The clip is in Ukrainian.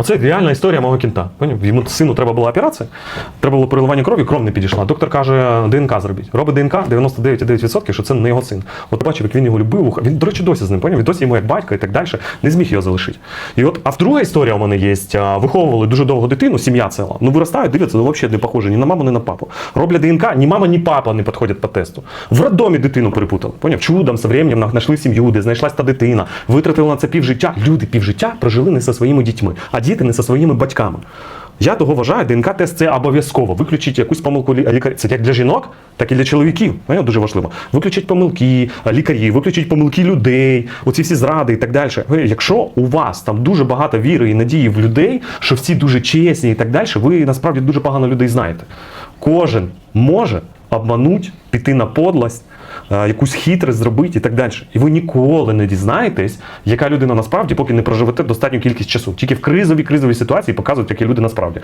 Оце реальна історія мого кінта. Йому сину треба була операція, треба було переливання крові, кров не підійшла. Доктор каже, ДНК зробіть. Робить ДНК 99,9%, що це не його син. От бачив, як він його любив. Він, до речі, досі з ним, поняв? Він досі йому як батько і так далі. Не зміг його залишити. І от, а в друга історія у мене є. Виховували дуже довго дитину, сім'я ціла. Ну виростають, дивляться, ну взагалі не похоже ні на маму, ні на папу. Роблять ДНК, ні мама, ні папа не підходять по тесту. В роддомі дитину перепутали. Поняв? Чудом, з временем знайшли сім'ю, де знайшлась та дитина, витратили на це півжиття. Люди півжиття прожили не зі своїми дітьми, а діти не зі своїми батьками. Я того вважаю, ДНК-тест це обов'язково. Виключіть якусь помилку лі- лікаря. Це як для жінок, так і для чоловіків. Поняв? Дуже важливо. Виключіть помилки е, лікарів, виключіть помилки людей, оці всі зради і так далі. Якщо у вас там дуже багато віри і надії в людей, що всі дуже чесні і так далі, ви насправді дуже погано людей знаєте. Кожен може обмануть, піти на подлость, е, якусь хитрість зробити і так далі. І ви ніколи не дізнаєтесь, яка людина насправді, поки не проживете достатню кількість часу. Тільки в кризовій кризовій ситуації показують, які люди насправді.